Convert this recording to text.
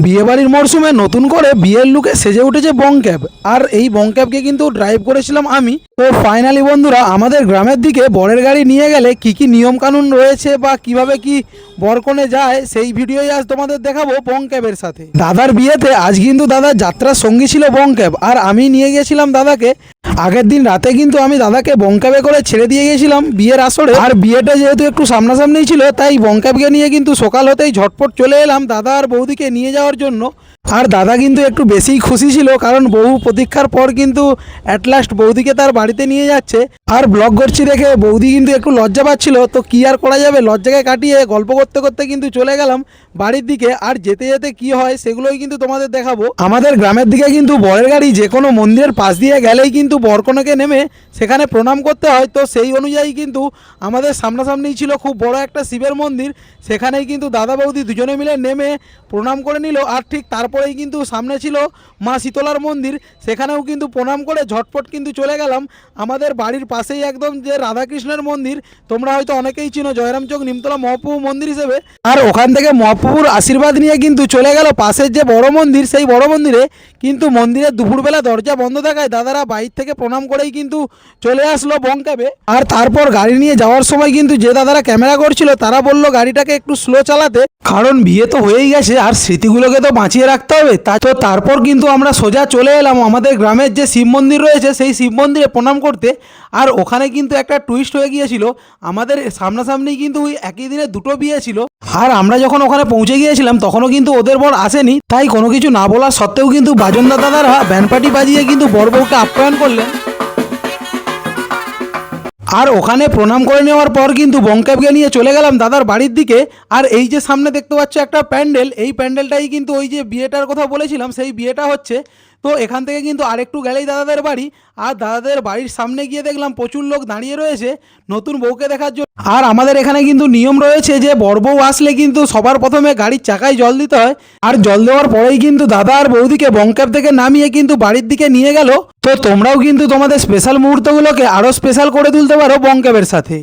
বিয়েবাড়ির মরশুমে নতুন করে বিয়ের লুকে সেজে উঠেছে বং ক্যাব। আর এই বং ক্যাবকে কিন্তু ড্রাইভ করেছিলাম আমি। তো ফাইনালি বন্ধুরা, আমাদের গ্রামের দিকে বরের গাড়ি নিয়ে গেলে কি কি নিয়ম কানুন রয়েছে বা কীভাবে কি বরকনে যায়, সেই ভিডিওই আজ তোমাদের দেখাবো বং ক্যাবের সাথে। দাদার বিয়েতে আজ কিন্তু দাদার যাত্রার সঙ্গী ছিল বং ক্যাব আর আমি নিয়ে গেছিলাম দাদাকে। আগের দিন রাতে কিন্তু আমি দাদাকে বংক্যাবে করে ছেড়ে দিয়ে গেছিলাম বিয়ের আসরে। আর বিয়েটা যেহেতু একটু সামনাসামনি ছিল, তাই বংক্যাবকে নিয়ে কিন্তু সকাল হতেই ঝটপট চলে এলাম দাদা আর বৌদিকে নিয়ে যাওয়ার জন্য। আর দাদা কিন্তু একটু বেশিই খুশি ছিল, কারণ বহু প্রতীক্ষার পর কিন্তু অ্যাট লাস্ট বৌদিকে তার বাড়িতে নিয়ে যাচ্ছে। আর ব্লগ করছি দেখে বৌদি কিন্তু একটু লজ্জা পাচ্ছিল, তো কি আর করা যাবে? লজ্জাকে কাটিয়ে গল্প করতে করতে কিন্তু চলে গেলাম বাড়ির দিকে। আর যেতে যেতে কি হয় সেগুলোই কিন্তু তোমাদের দেখাবো। আমাদের গ্রামের দিকে কিন্তু বরের গাড়ি যে কোনো মন্দিরের পাশ দিয়ে গেলেই কিন্তু বরকনেকে নেমে সেখানে প্রণাম করতে হয়। তো সেই অনুযায়ী কিন্তু আমাদের সামনাসামনিই ছিল খুব বড় একটা শিবের মন্দির। সেখানেই কিন্তু দাদা বৌদি দুজনে মিলে নেমে প্রণাম করে নিল। আর ঠিক তারপরেই কিন্তু সামনে ছিল মা শীতলার মন্দির। সেখানেও কিন্তু প্রণাম করে ঝটপট কিন্তু চলে গেলাম। আমাদের বাড়ির পাশেই একদম যে রাধাকৃষ্ণের মন্দির, তোমরা হয়তো অনেকেই চিনো, জয়রামচক নিমতলা মহাপ্রভু মন্দির হিসেবে। আর ওখান থেকে মহাপ্রভুর আশীর্বাদ নিয়ে কিন্তু চলে গেল পাশের যে বড় মন্দির, সেই বড় মন্দিরে কিন্তু মন্দিরের দুপুরবেলা দরজা বন্ধ থাকায় দাদারা বাইর থেকে প্রণাম করেই কিন্তু চলে আসলো বঙ্কাবে আর তারপর গাড়ি নিয়ে যাওয়ার সময় কিন্তু যে দাদারা ক্যামেরা করছিল, তারা বলল, গাড়িটাকে একটু স্লো চালাতে, কারণ বিয়ে তো হয়েই গেছে, আর স্মৃতিগুলোকে তো বাঁচিয়ে রাখতে হবে। তা তো তারপর কিন্তু আমরা সোজা চলে এলাম আমাদের গ্রামের যে শিব মন্দির রয়েছে, সেই শিব মন্দিরে প্রণাম করতে। আর ওখানে কিন্তু একটা টুইস্ট হয়ে গিয়েছিল। আমাদের সামনাসামনি কিন্তু ওই একই দিনে দুটো বিয়ে ছিল। আর আমরা যখন ওখানে পৌঁছে গিয়েছিলাম, তখনও কিন্তু ওদের বর আসেনি। তাই কোনো কিছু না বলা সত্ত্বেও কিন্তু বাজনদা দাদারা ব্যান্ড পার্টি বাজিয়ে কিন্তু বর বউকে আপ্যায়ন করলেন। আর ওখানে প্রণাম করে নেওয়ার পর কিন্তু বঙ্কাবকে নিয়ে চলে গেলাম দাদার বাড়ির দিকে। আর এই যে সামনে দেখতে পাচ্ছ একটা প্যান্ডেল, এই প্যান্ডেলটাই কিন্তু ওই যে বিয়েটার কথা বলেছিলাম, সেই বিয়েটা হচ্ছে। তো এখান থেকে কিন্তু আরেকটু গেলেই দাদাদের বাড়ি। আর দাদাদের বাড়ির সামনে গিয়ে দেখলাম প্রচুর লোক দাঁড়িয়ে রয়েছে নতুন বউকে দেখার জন্য। আর আমাদের এখানে কিন্তু নিয়ম রয়েছে যে বউ আসলে কিন্তু সবার প্রথমে গাড়ির চাকায় জল দিতে হয়। আর জল দেওয়ার পরেই কিন্তু দাদা আর বৌদিকে বঙ্কাব থেকে নামিয়ে কিন্তু বাড়ির দিকে নিয়ে গেল। তো তোমরাও কিন্তু তোমাদের স্পেশাল মুহূর্তগুলোকে আরও স্পেশাল করে তুলতে পারো বঙ্কেবের সাথে।